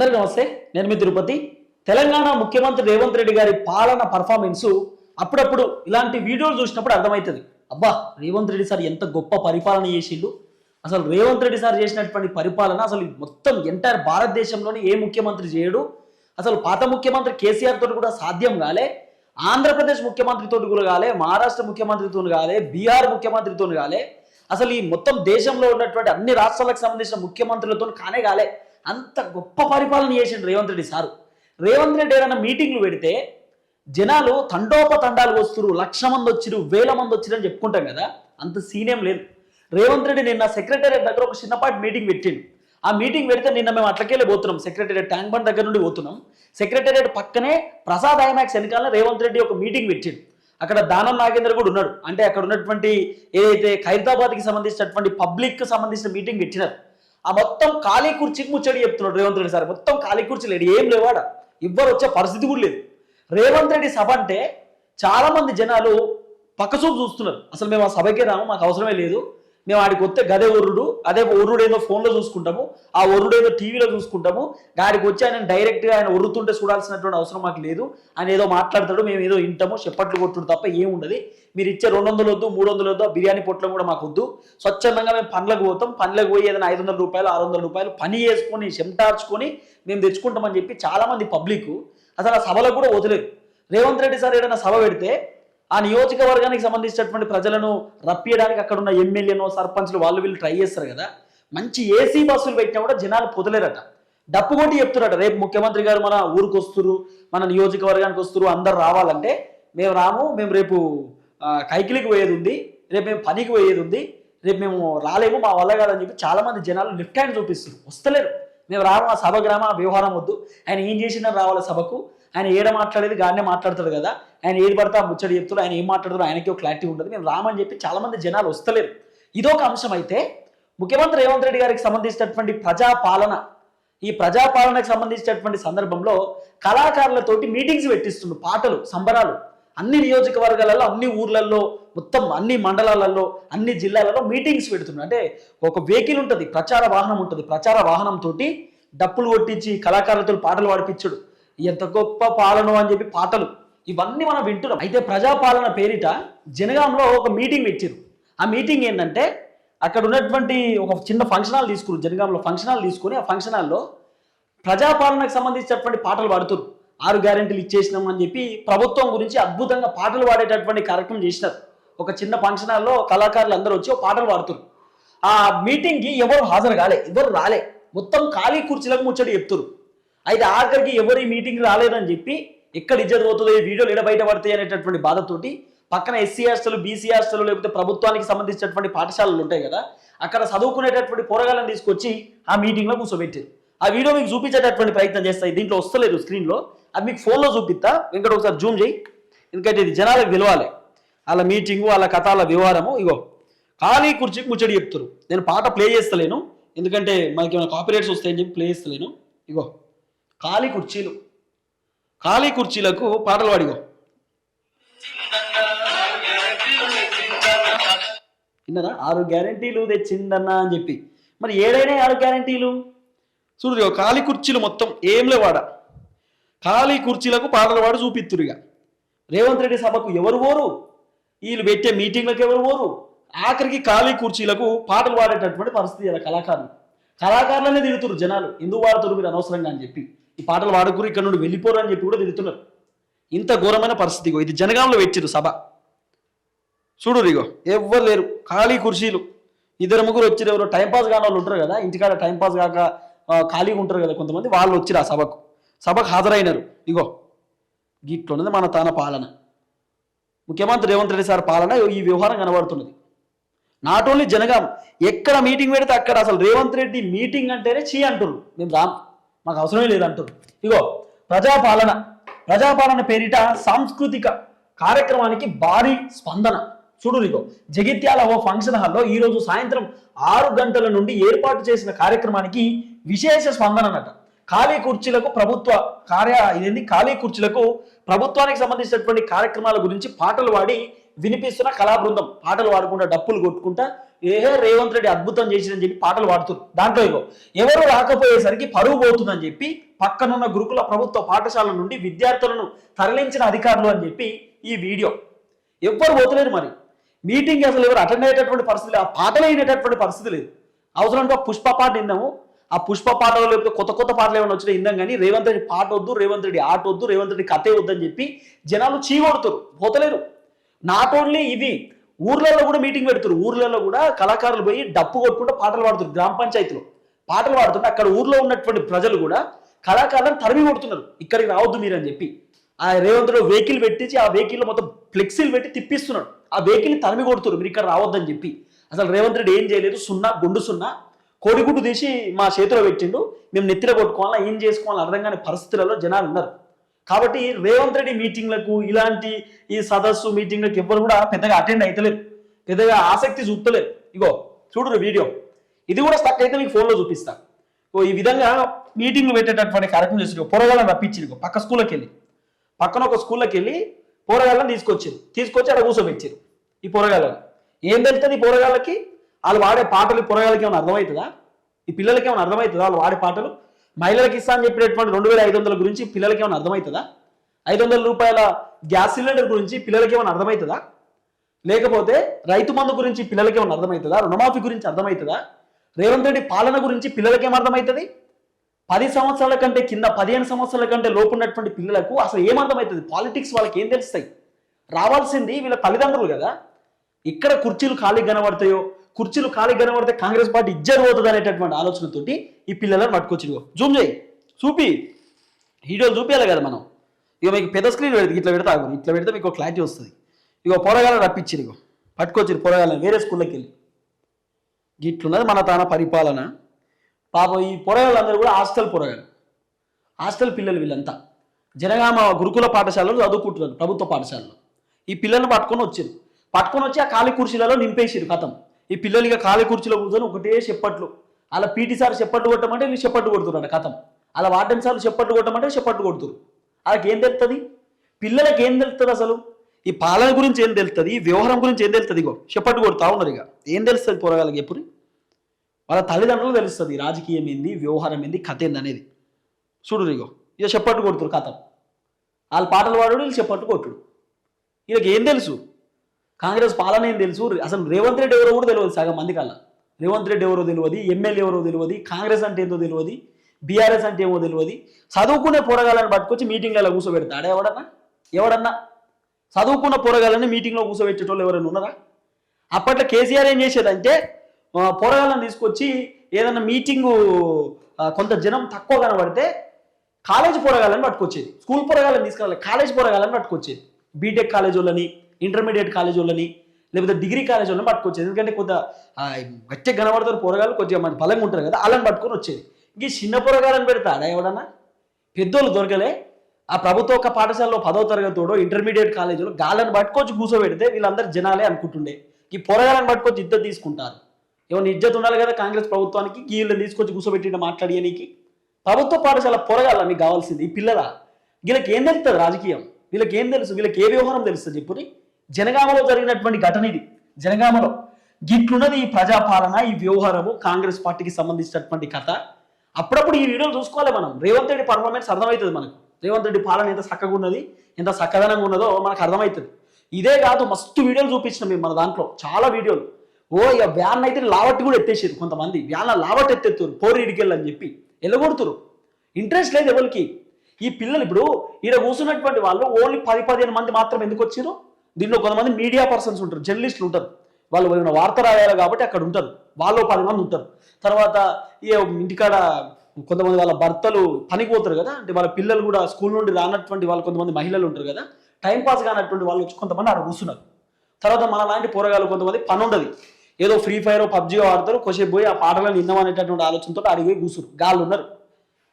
అందరికీ నమస్తే. నేను మీ తిరుపతి. తెలంగాణ ముఖ్యమంత్రి రేవంత్ రెడ్డి గారి పాలన పర్ఫార్మెన్స్ అప్పుడప్పుడు ఇలాంటి వీడియోలు చూసినప్పుడు అర్థమవుతుంది. అబ్బా రేవంత్ రెడ్డి సార్ ఎంత గొప్ప పరిపాలన చేసిండు. అసలు రేవంత్ రెడ్డి సార్ చేసినటువంటి పరిపాలన అసలు మొత్తం ఎంటైర్ భారతదేశంలోని ఏ ముఖ్యమంత్రి చేయడు. అసలు పాత ముఖ్యమంత్రి కేసీఆర్ తోటి కూడా సాధ్యం కాలే. ఆంధ్రప్రదేశ్ ముఖ్యమంత్రితో కూడా కాలే. మహారాష్ట్ర ముఖ్యమంత్రితో కాలే. బీహార్ ముఖ్యమంత్రితో కాలే. అసలు ఈ మొత్తం దేశంలో ఉన్నటువంటి అన్ని రాష్ట్రాలకు సంబంధించిన ముఖ్యమంత్రులతో కానే కాలే. అంత గొప్ప పరిపాలన చేసిండు రేవంత్ రెడ్డి సారు. రేవంత్ రెడ్డి ఏదైనా మీటింగ్లు పెడితే జనాలు తండోపతండాలు వస్తురు లక్ష మంది వచ్చిరు వేల మంది వచ్చిరు అని చెప్పుకుంటాం కదా అంత సీనేం లేదు. రేవంత్ రెడ్డి నిన్న సెక్రటేరియట్ దగ్గర ఒక చిన్నపాటి మీటింగ్ పెట్టిండు. ఆ మీటింగ్ పెడితే నిన్న మేము అట్లకెళ్ళి పోతున్నాం సెక్రటేరియట్ ట్యాంక్ బండ్ దగ్గర నుండి పోతున్నాం. సెక్రటేరియట్ పక్కనే ప్రసాద్ ఐమాక్స్ వెనకాల రేవంత్ రెడ్డి ఒక మీటింగ్ పెట్టిండు. అక్కడ దానం నాగేంద్ర కూడా ఉన్నాడు. అంటే అక్కడ ఉన్నటువంటి ఏదైతే ఖైరతాబాద్కి సంబంధించినటువంటి పబ్లిక్ సంబంధించిన మీటింగ్ పెట్టినారు. ఆ మొత్తం ఖాళీ కుర్చీకి ముచ్చడి చెప్తున్నాడు రేవంత్ రెడ్డి సార్. మొత్తం ఖాళీ కుర్చీ లేడు. ఏం లేవాడ ఇవ్వరు వచ్చే పరిస్థితి కూడా లేదు. రేవంత్ రెడ్డి సభ అంటే చాలా మంది జనాలు పక్కసూపు చూస్తున్నారు. అసలు మేము ఆ సభకే రాము మాకు అవసరమే లేదు. మేము ఆడికి వస్తే గదే ఒరుడు అదే ఒరుడు ఏదో ఫోన్లో చూసుకుంటాము ఆ ఒరుడు ఏదో టీవీలో చూసుకుంటాము. గాడికి వచ్చి ఆయన డైరెక్ట్గా ఆయన ఒర్రుతుంటే చూడాల్సినటువంటి అవసరం మాకు లేదు. ఆయన ఏదో మాట్లాడతాడు మేము ఏదో వింటాము చెప్పట్లు కొట్టుడు తప్ప ఏముండదు మీరు ఇచ్చే రెండు వందలు వద్దు మూడు వందలు వద్దు బిర్యానీ పొట్లం కూడా మాకు వద్దు. స్వచ్ఛందంగా మేము పనులకు పోతాం. పనులకు పోయి ఏదైనా ఐదు వందల రూపాయలు ఆరు వందల రూపాయలు పని చేసుకొని చెమటార్చుకొని మేము తెచ్చుకుంటామని చెప్పి చాలామంది పబ్లిక్ అసలు ఆ సభలకు కూడా వదిలేదు రేవంత్ రెడ్డి సార్ ఏదైనా సభ పెడితే ఆ నియోజకవర్గానికి సంబంధించినటువంటి ప్రజలను రప్పియడానికి అక్కడ ఉన్న ఎమ్మెల్యేనో సర్పంచ్లు వాళ్ళు వీళ్ళు ట్రై చేస్తారు కదా. మంచి ఏసీ బస్సులు పెట్టినా కూడా జనాలు పొదలేరట. డప్పు కొట్టి చెప్తున్నారట. రేపు ముఖ్యమంత్రి గారు మన ఊరికి వస్తురు మన నియోజకవర్గానికి వస్తురు అందరు రావాలంటే మేము రాము మేము రేపు కైకిలికి పోయేది ఉంది రేపు మేము పనికి పోయేది ఉంది రేపు మేము రాలేము మా వల్ల కాదని చెప్పి చాలా మంది జనాలు లిఫ్ట్ హ్యాండ్ చూపిస్తారు వస్తలేరు. మేము రాము ఆ సభ గ్రామ వ్యవహారం వద్దు. ఆయన ఏం చేసినా రావాలి సభకు. ఆయన ఏడ మాట్లాడేది గానే మాట్లాడతాడు కదా. ఆయన ఏది పడతా ముచ్చడి చెప్తాడు ఆయన ఏం మాట్లాడతాడు ఆయనకి ఒక క్లారిటీ ఉంటుంది. నేను రామని చెప్పి చాలా మంది జనాలు వస్తలేరు. ఇదొక అంశం అయితే ముఖ్యమంత్రి రేవంత్ రెడ్డి గారికి సంబంధించినటువంటి ప్రజాపాలన ఈ ప్రజాపాలనకు సంబంధించినటువంటి సందర్భంలో కళాకారులతోటి మీటింగ్స్ పెట్టిస్తుండు పాటలు సంబరాలు. అన్ని నియోజకవర్గాలలో అన్ని ఊర్లలో మొత్తం అన్ని మండలాలలో అన్ని జిల్లాలలో మీటింగ్స్ పెడుతున్నారు అంటే ఒక వెహికల్ ఉంటుంది ప్రచార వాహనం ఉంటుంది. ప్రచార వాహనంతో డప్పులు కొట్టించి కళాకారులతో పాటలు పాడిపించడు ఎంత గొప్ప పాలన అని చెప్పి పాటలు. ఇవన్నీ మనం వింటున్నాం. అయితే ప్రజాపాలన పేరిట జనగాంలో ఒక మీటింగ్ పెట్టారు. ఆ మీటింగ్ ఏంటంటే అక్కడ ఉన్నటువంటి ఒక చిన్న ఫంక్షన్ హాల్ తీసుకున్నారు జనగాంలో ఫంక్షన్ హాల్ తీసుకుని ఆ ఫంక్షన్ హాల్లో ప్రజాపాలనకు సంబంధించినటువంటి పాటలు పాడుతారు. ఆరు గ్యారెంటీలు ఇచ్చేసినాం అని చెప్పి ప్రభుత్వం గురించి అద్భుతంగా పాటలు పాడేటటువంటి కార్యక్రమం చేసినారు. ఒక చిన్న ఫంక్షన్ హాల్లో కళాకారులు అందరూ వచ్చి పాటలు పాడుతారు. ఆ మీటింగ్కి ఎవరు హాజరు కాలే ఎవరు రాలే. మొత్తం ఖాళీ కుర్చీలకు ముచ్చట చెప్తారు. అయితే ఆఖరికి ఎవరు ఈ మీటింగ్ రాలేదని చెప్పి ఎక్కడ ఇజ్జత్ పోతుందో ఈ వీడియోలు ఎడ బయట పడతాయి అనేటటువంటి బాధతోటి పక్కన ఎస్సీ హాస్టల్ బీసీ హాస్టల్ లేకపోతే ప్రభుత్వానికి సంబంధించినటువంటి పాఠశాలలు ఉంటాయి కదా అక్కడ చదువుకునేటటువంటి పోరగాళ్ళని తీసుకొచ్చి ఆ మీటింగ్లో కూర్చోబెట్టారు. ఆ వీడియో మీకు చూపించేటటువంటి ప్రయత్నం చేస్తాయి. దీంట్లో వస్తలేదు స్క్రీన్లో. అది మీకు ఫోన్లో చూపిస్తా. వెంకట ఒకసారి జూమ్ చేయి. ఎందుకంటే ఇది జనాలకు విలవాలి. వాళ్ళ మీటింగు వాళ్ళ కథ వాళ్ళ వ్యవహారము ఇగో. ఖాళీ కుర్చీకి ముచ్చడి చెప్తారు. నేను పాట ప్లే చేస్తలేను. ఎందుకంటే మనకి ఏమైనా కాపీరేట్స్ వస్తాయని చెప్పి ప్లే చేస్తలేను. ఇగో. ఖాళీ కుర్చీలు. ఖాళీ కుర్చీలకు పాటలు పాడిగో. విన్నదా? ఆరు గ్యారంటీలు తెచ్చిందన్నా అని చెప్పి. మరి ఏడైనా ఆరు గ్యారంటీలు? చూడు ఖాళీ కుర్చీలు మొత్తం ఏం లేవాడ ఖాళీ కుర్చీలకు పాటలు పాడి చూపిత్తురుగా ఇక రేవంత్ రెడ్డి సభకు ఎవరు పోరు? వీళ్ళు పెట్టే మీటింగ్లకు ఎవరు పోరు? ఆఖరికి ఖాళీ కుర్చీలకు పాటలు పాడేటటువంటి పరిస్థితి ఇలా కళాకారులు. కళాకారులనే తిడుతురు జనాలు. ఎందుకు వాడుతురు మీరు అనవసరంగా అని చెప్పి. ఈ పాటలు వాడుకురు ఇక్కడ నుండి వెళ్ళిపోరు అని చెప్పి కూడా తిడుతున్నారు. ఇంత ఘోరమైన పరిస్థితి ఇది జనగాంలో పెట్టిరు సభ. చూడు ఇగో ఎవ్వరు లేరు. ఖాళీ కుర్చీలు. ఇద్దరు ముగ్గురు వచ్చిరు ఎవరు టైంపాస్ కాని వాళ్ళు ఉంటారు కదా ఇంటికాడ టైంపాస్ కాక ఖాళీగా ఉంటారు కదా కొంతమంది వాళ్ళు వచ్చిరు ఆ సభకు. సభకు హాజరైనారు. ఇగో గిట్లున్నది మన తాన పాలన. ముఖ్యమంత్రి రేవంత్ రెడ్డి సార్ పాలన ఈ వ్యవహారం కనబడుతున్నది. నాట్ ఓన్లీ జనగాం ఎక్కడ మీటింగ్ పెడితే అక్కడ అసలు రేవంత్ రెడ్డి మీటింగ్ అంటేనే చీ అంటున్నారు మేము రాము మాకు అవసరమే లేదంటారు ఇగో ప్రజాపాలన ప్రజాపాలన పేరిట సాంస్కృతిక కార్యక్రమానికి భారీ స్పందన. చూడు ఇగో జగిత్యాల ఓ ఫంక్షన్ హాల్లో ఈ రోజు సాయంత్రం ఆరు గంటల నుండి ఏర్పాటు చేసిన కార్యక్రమానికి విశేష స్పందన అన్నట ఖాళీ కుర్చీలకు ప్రభుత్వ కార్య ఇదేంటి ఖాళీ కుర్చీలకు ప్రభుత్వానికి సంబంధించినటువంటి కార్యక్రమాల గురించి పాటలు పాడి వినిపిస్తున్న కళా బృందం పాటలు పాడుకుంటా డప్పులు కొట్టుకుంటా ఏహే రేవంత్ రెడ్డి అద్భుతం చేసిందని చెప్పి పాటలు పాడుతున్నారు దాంట్లో ఇగో ఎవరు రాకపోయేసరికి పరువు పోతుందని చెప్పి పక్కనున్న గురుకుల ప్రభుత్వ పాఠశాల నుండి విద్యార్థులను తరలించిన అధికారులు అని చెప్పి ఈ వీడియో. ఎవ్వరు పోతలేరు మరి. మీటింగ్ అసలు ఎవరు అటెండ్ అయ్యేటటువంటి పరిస్థితి లేదు ఆ పాటలు అయినటువంటి పరిస్థితి లేదు. అవసరంగా పుష్ప పాట విన్నాము ఆ పుష్ప పాటలు లేకపోతే కొత్త కొత్త పాటలు ఏమైనా వచ్చినా ఇందాం కానీ రేవంత్ రెడ్డి పాట వద్దు రేవంత్ రెడ్డి ఆట వద్దు రేవంత్ రెడ్డి కథే వద్దని చెప్పి జనాలు చీగొడుతారు పోతలేరు. నాట్ ఓన్లీ ఇది ఊర్లలో కూడా మీటింగ్ పెడుతారు ఊర్లలో కూడా కళాకారులు పోయి డప్పు కొట్టుకుంటూ పాటలు పాడుతున్నారు గ్రామ పంచాయతీలో. పాటలు పాడుతుంటే అక్కడ ఊర్లో ఉన్నటువంటి ప్రజలు కూడా కళాకారులను తరిమి కొడుతున్నారు. ఇక్కడికి రావద్దు మీరు అని చెప్పి. ఆ రేవంత్లో వెహికల్ పెట్టించి ఆ వెహికల్ మొత్తం ఫ్లెక్సీలు పెట్టి తిప్పిస్తున్నాడు ఆ వెహికల్ తరిమి కొడుతున్నారు మీరు ఇక్కడ రావద్దని చెప్పి. అసలు రేవంత్ రెడ్డి ఏం చేయలేదు. సున్నా గుండు సున్నా. కోడిగుడ్డు తీసి మా చేతిలో పెట్టిండు. మేము నెత్తిలో కొట్టుకోవాలా ఏం చేసుకోవాలని అర్థం కాని పరిస్థితులలో జనాలు ఉన్నారు. కాబట్టి రేవంత్ రెడ్డి మీటింగ్లకు ఇలాంటి ఈ సదస్సు మీటింగ్లకు ఎవ్వరు కూడా పెద్దగా అటెండ్ అవుతలేరు పెద్దగా ఆసక్తి చూపుతలేరు ఇగో చూడరు వీడియో. ఇది కూడా స్టక్ అయితే మీకు ఫోన్లో చూపిస్తా. ఓ ఈ విధంగా మీటింగ్లు పెట్టేటటువంటి కార్యక్రమం చేసి పొరగాలను రప్పించి పక్క స్కూల్కి వెళ్ళి పక్కన ఒక స్కూల్లోకి వెళ్ళి పోరగాళ్ళని తీసుకొచ్చారు తీసుకొచ్చి అక్కడ కూర్చోబెచ్చారు ఈ పోరగాళ్ళని. ఏం తెలుస్తుంది ఈ పోరగాళ్ళకి? వాళ్ళు వాడే పాటలు పోరగాళ్ళకి ఏమైనా అర్థమవుతుందా? ఈ పిల్లలకి ఏమైనా అర్థమవుతుందా? వాళ్ళు వాడే పాటలు? మహిళలకు ఇస్తా అని చెప్పినటువంటి రెండు వేల ఐదు వందల గురించి పిల్లలకి ఏమైనా అర్థమవుతుందా? ఐదు వందల రూపాయల గ్యాస్ సిలిండర్ గురించి పిల్లలకి ఏమైనా అర్థమవుతుందా? లేకపోతే రైతు మందు గురించి పిల్లలకి ఏమైనా అర్థమవుతుందా? రుణమాఫీ గురించి అర్థమవుతుందా? రేవంత్ రెడ్డి పాలన గురించి పిల్లలకి ఏం అర్థమవుతుంది? పది సంవత్సరాల కంటే కింద పదిహేను సంవత్సరాల కంటే లోపు ఉన్నటువంటి పిల్లలకు అసలు ఏమర్థమవుతుంది పాలిటిక్స్ వాళ్ళకి ఏం తెలుస్తాయి? రావాల్సింది వీళ్ళ తల్లిదండ్రులు కదా. ఇక్కడ కుర్చీలు ఖాళీ కనబడతాయో కుర్చీలు ఖాళీ కనబడితే కాంగ్రెస్ పార్టీ ఇజ్జరు పోతుంది అనేటటువంటి ఆలోచనతోటి ఈ పిల్లలను పట్టుకొచ్చిరుగో జూమ్ చేయి. చూపి. వీడియోలు చూపించాలి కదా మనం. ఇక మీకు పెద్ద స్క్రీన్ పెడితే ఇట్లా పెడితే ఆగు. ఇట్లా పెడితే మీకు క్లారిటీ వస్తుంది. ఇగో పొరగాలను రప్పించిరు ఇగో. పట్టుకొచ్చిరు పొరగాలను వేరే స్కూల్లోకి వెళ్ళి. ఇట్లున్నది మన తాన పరిపాలన. పాపం ఈ పొరగాళ్ళందరూ కూడా హాస్టల్ పొరగాలు హాస్టల్ పిల్లలు వీళ్ళంతా. జనగామ గురుకుల పాఠశాలలో చదువుకుంటున్నారు ప్రభుత్వ పాఠశాలలో. ఈ పిల్లల్ని పట్టుకొని వచ్చారు. పట్టుకొని వచ్చి ఆ ఖాళీ కుర్చీలలో నింపేసిరు కథం. ఈ పిల్లలు ఇక ఖాళీ కుర్చీలో కూర్చొని ఒకటే చెప్పట్లు. అలా పీటీ సార్ చెప్పట్లు కొట్టమంటే వీళ్ళు చెప్పట్లు కొడుతున్నారు కథం. అలా వార్డెన్ సార్లు చెప్పట్లు కొట్టమంటే చెప్పట్లు కొడుతురు వాళ్ళకి ఏం తెలుస్తుంది పిల్లలకి ఏం తెలుస్తుంది అసలు? ఈ పాలన గురించి ఏం తెలుస్తుంది ఈ వ్యవహారం గురించి ఏం తెలుస్తుంది ఇగో? చెప్పట్టు కొడుతూ ఉన్నారు ఇక. ఏం తెలుస్తుంది పోరగాళ్ళకి ఎప్పుడు? వాళ్ళ తల్లిదండ్రులు తెలుస్తుంది రాజకీయం ఏంది వ్యవహారం ఏంది కథ ఏంది అనేది. చూడు ఇగో. ఇక చెప్పట్టు కొడుతురు కథ. వాళ్ళ పాటలు పాడు వీళ్ళు చెప్పట్టు కొట్టుడు. వీళ్ళకి ఏం తెలుసు? కాంగ్రెస్ పాలన ఏం తెలుసు? అసలు రేవంత్ రెడ్డి ఎవరో కూడా తెలియదు సగం మంది కల్లా రేవంత్ రెడ్డి ఎవరో తెలియదు ఎమ్మెల్యే ఎవరో తెలియదు కాంగ్రెస్ అంటే ఏందో తెలియదు బీఆర్ఎస్ అంటే ఏమో తెలియదు చదువుకునే పోరగాళ్ళని పట్టుకొచ్చి మీటింగ్లలో కూర్చోబెడతాడా ఎవడన్నా? ఎవడన్నా? చదువుకున్న పోరగాళ్ళని మీటింగ్లో కూర్చోబెట్టేటోళ్ళు ఎవరైనా ఉన్నారా? అప్పట్లో కేసీఆర్ ఏం చేసేదంటే ఆ, పోరగాళ్ళని తీసుకొచ్చి ఏదైనా మీటింగు కొంత జనం తక్కువ కనబడితే కాలేజ్ పోరగాళ్ళని పట్టుకొచ్చేది. స్కూల్ పోరగాళ్ళని తీసుకురాలి కాలేజ్ పోరగాళ్ళని పట్టుకొచ్చేది. బీటెక్ కాలేజ్ వాళ్ళని ఇంటర్మీడియట్ కాలేజ్ వాళ్ళని లేకపోతే డిగ్రీ కాలేజ్ వాళ్ళని పట్టుకొచ్చేది. ఎందుకంటే కొంత ఆ, గట్టిగా కనబడతారు పోరగాళ్ళు కొద్దిగా మంది బలంగా ఉంటారు కదా వాళ్ళని పట్టుకొని వచ్చేది. ఇంక చిన్న పోరగాళ్ళని పెడతాడా ఎవడన్నా పెద్దోళ్ళు దొరకలే. ఆ ప్రభుత్వ ఒక పాఠశాలలో పదో తరగతిలో ఇంటర్మీడియట్ కాలేజీలో గాళ్ళని పట్టుకొచ్చి కూర్చోబెడితే వీళ్ళందరూ జనాలే అనుకుంటుండే. ఈ పొరగాలను పట్టుకొచ్చి ఇద్దరు తీసుకుంటారు. ఏమన్నా ఇజ్జత్ ఉండాలి కదా కాంగ్రెస్ ప్రభుత్వానికి వీళ్ళని తీసుకొచ్చి కూర్చోబెట్టి మాట్లాడియనికి? ప్రభుత్వ పాఠశాల పొరగాల మీకు కావాల్సింది ఈ పిల్లల. వీళ్ళకి ఏం తెలుస్తుంది రాజకీయం? వీళ్ళకి ఏం తెలుసు? వీళ్ళకి ఏ వ్యవహారం తెలుస్తుంది చెప్పుని జనగామలో జరిగినటువంటి ఘటన ఇది. జనగామలో గిట్లున్నది ఈ ప్రజాపాలన ఈ వ్యవహారము కాంగ్రెస్ పార్టీకి సంబంధించినటువంటి కథ. అప్పుడప్పుడు ఈ వీడియోలు చూసుకోవాలి మనం. రేవంత్ రెడ్డి పర్ఫార్మెన్స్ అర్థమవుతుంది మనకు. రేవంత్ రెడ్డి పాలన ఎంత చక్కగా ఉన్నది ఎంత చక్కదనంగా ఉన్నదో మనకు అర్థమవుతుంది. ఇదే కాదు మస్తు వీడియోలు చూపించిన మేము మన దాంట్లో. చాలా వీడియోలు. ఓ ఇక వ్యాన్ అయితే లావట్టి కూడా ఎత్తేసేది కొంతమంది. వ్యాన్ల లావట్ ఎత్తెత్తురు పోరు వెళ్ళని అని చెప్పి. వెళ్ళగొడుతురు ఇంట్రెస్ట్ లేదు ఎవరికి. ఈ పిల్లలు ఇప్పుడు ఈడ కూర్చున్నటువంటి వాళ్ళు ఓన్లీ పది పదిహేను మంది మాత్రం ఎందుకు వచ్చారు దీనిలో కొంతమంది మీడియా పర్సన్స్ ఉంటారు జర్నలిస్టులు ఉంటారు. వాళ్ళు ఏమైనా వార్త రాయాలి కాబట్టి అక్కడ ఉంటారు. వాళ్ళు పది మంది ఉంటారు. తర్వాత ఈ ఇంటికాడ కొంతమంది వాళ్ళ భర్తలు పనికి పోతారు కదా అంటే వాళ్ళ పిల్లలు కూడా స్కూల్ నుండి రానటువంటి వాళ్ళు కొంతమంది మహిళలు ఉంటారు కదా టైం పాస్ కానటువంటి వాళ్ళు వచ్చి కొంతమంది ఆడ కూర్చున్నారు. తర్వాత మన లాంటి పోరగాలు కొంతమంది పని ఉండదు. ఏదో ఫ్రీ ఫైర్ పబ్జీ ఆడతారు కొసేపు పోయి ఆ పాటలను విన్నామనేటటువంటి ఆలోచనతో అడిగి పోయి కూర్చురు గాళ్ళు ఉన్నారు.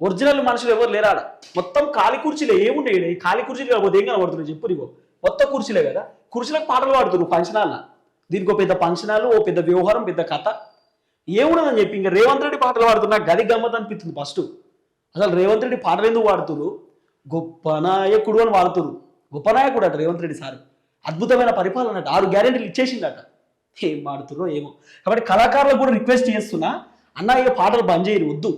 ఒరిజినల్ మనుషులు ఎవరు లేరాడ మొత్తం ఖాళీ కుర్చీలు ఏముండే ఖాళీ కుర్చీలు కాకపోతే ఏం కనబడుతున్నాయి? చెప్పు నీకు. మొత్తం కుర్చీలే కదా. కుర్చీలకు పాటలు పాడుతున్నారు పంచనాల దీనికి ఒక పెద్ద పంచనాలు ఓ పెద్ద వ్యవహారం పెద్ద కథ. ఏమున్నదని చెప్పి ఇంకా రేవంత్ రెడ్డి పాటలు పాడుతున్నా గది గమ్మత్ అనిపిస్తుంది ఫస్ట్ అసలు రేవంత్ రెడ్డి పాటలు ఎందుకు పాడుతురు గొప్ప నాయకుడు అని వాడుతురు గొప్ప నాయకుడు అట రేవంత్ రెడ్డి సార్. అద్భుతమైన పరిపాలన అట. ఆరు గ్యారెంటీలు ఇచ్చేసిందట ఏం మాడుతుర్రో ఏమో. కాబట్టి కళాకారులకు కూడా రిక్వెస్ట్ చేస్తున్నా అన్న ఇక పాటలు బంద్ చేయరు వద్దు.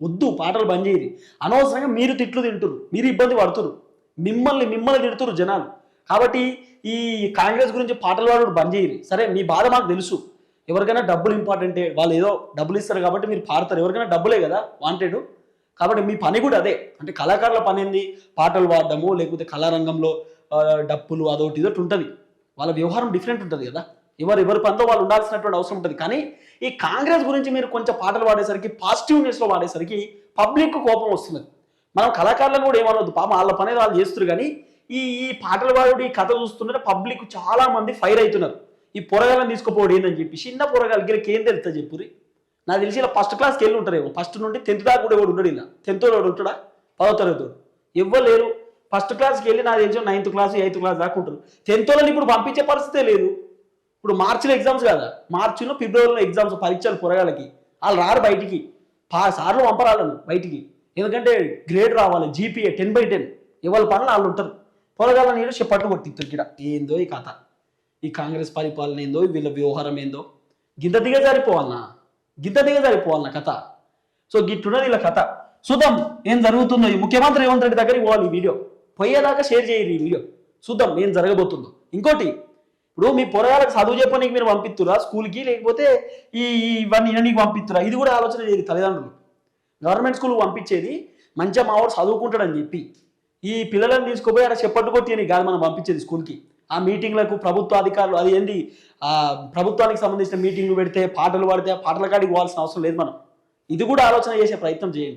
వద్దు పాటలు బంద్ చేయరు. అనవసరంగా మీరు తిట్లు తింటురు మీరు ఇబ్బంది పడుతురు మిమ్మల్ని మిమ్మల్ని తిడుతురు జనాలు. కాబట్టి ఈ కాంగ్రెస్ గురించి పాటలు పాడు బంద్ చేయరు. సరే మీ బాధ మాకు తెలుసు. ఎవరికైనా డబ్బులు ఇంపార్టెంటే వాళ్ళు ఏదో డబ్బులు ఇస్తారు కాబట్టి మీరు పాడతారు. ఎవరికైనా డబ్బులే కదా వాంటెడ్ కాబట్టి మీ పని కూడా అదే. అంటే కళాకారుల పని ఏంది? పాటలు పాడడము లేకపోతే కళారంగంలో డప్పులు అదొకటి ఇదొకటి ఉంటుంది. వాళ్ళ వ్యవహారం డిఫరెంట్ ఉంటుంది కదా. ఎవరు ఎవరి పనితో వాళ్ళు ఉండాల్సినటువంటి అవసరం ఉంటుంది. కానీ ఈ కాంగ్రెస్ గురించి మీరు కొంచెం పాటలు పాడేసరికి పాజిటివ్నెస్లో పాడేసరికి పబ్లిక్ కోపం వస్తున్నది. మనం కళాకారులను కూడా ఏమనొద్దు. పాపం వాళ్ళ పని వాళ్ళు చేస్తారు కానీ ఈ ఈ పాటలు పాడు ఈ కథ చూస్తుంటే పబ్లిక్ చాలా మంది ఫైర్ అవుతున్నారు. ఈ పొరగాలను తీసుకుపోవడం ఏందని చెప్పి. చిన్న పొరగాలు వీళ్ళకి ఏం తెలుస్తుంది చెప్పురి నాకు తెలిసి ఇలా ఫస్ట్ క్లాస్కి వెళ్ళి ఉంటారేమో ఫస్ట్ నుండి టెన్త్ దాకా కూడా ఎవడు ఉండడు ఇలా. టెన్త్ వాడు ఉంటాడా? పదో తరగతి ఎవ్వరు లేరు. ఫస్ట్ క్లాస్కి వెళ్ళి నాకు తెలిసి నైన్త్ క్లాస్ ఎయిత్ క్లాస్ దాకా ఉంటారు. టెన్త్ వాళ్ళని ఇప్పుడు పంపించే పరిస్థితే లేదు. ఇప్పుడు మార్చిలో ఎగ్జామ్స్ కదా. మార్చిలో ఫిబ్రవరిలో ఎగ్జామ్స్ పరీక్షలు పొరగాలకి వాళ్ళు రారు బయటికి. పా సార్లు పంపరాలను బయటికి. ఎందుకంటే గ్రేడ్ రావాలి జీపీఏ టెన్ బై టెన్ ఎవరి పనులు వాళ్ళు ఉంటారు. పొలగాల నీళ్ళు చెప్పట్లు కొట్టిస్తారు ఇక్కడ ఏందో ఈ కథ? ఈ కాంగ్రెస్ పరిపాలన ఏందో? వీళ్ళ వ్యవహారం ఏందో? గింత దిగ సరిపోవాలనా గింత దిగ సరిపోవాలనా కథ? సో గిట్టున్నది ఇలా కథ. చూద్దాం ఏం జరుగుతుందో? ఈ ముఖ్యమంత్రి రేవంత్ రెడ్డి దగ్గరికి పోవాలి ఈ వీడియో. పోయేదాకా షేర్ చేయరు ఈ వీడియో. చూద్దాం ఏం జరగబోతుందో? ఇంకోటి ఇప్పుడు మీ పొరగాలకు చదువు చెప్పడానికి మీరు పంపిస్తురా స్కూల్కి లేకపోతే ఈ ఇవన్నీ విననీకి పంపిస్తురా ఇది కూడా ఆలోచన చేయదు తల్లిదండ్రులు. గవర్నమెంట్ స్కూల్కి పంపించేది మంచిగా మావాడు చదువుకుంటాడని చెప్పి. ఈ పిల్లలను తీసుకుపోయి అక్కడ చెప్పట్టు కొట్టి అని కాదు మనం పంపించేది స్కూల్కి. ఆ మీటింగ్లకు ప్రభుత్వ అధికారులు అది ఏంది? ప్రభుత్వానికి సంబంధించిన మీటింగ్లు పెడితే పాటలు పాడితే పాటల కాడికి పోవాల్సిన అవసరం లేదు మనం. ఇది కూడా ఆలోచన చేసే ప్రయత్నం చేయండి.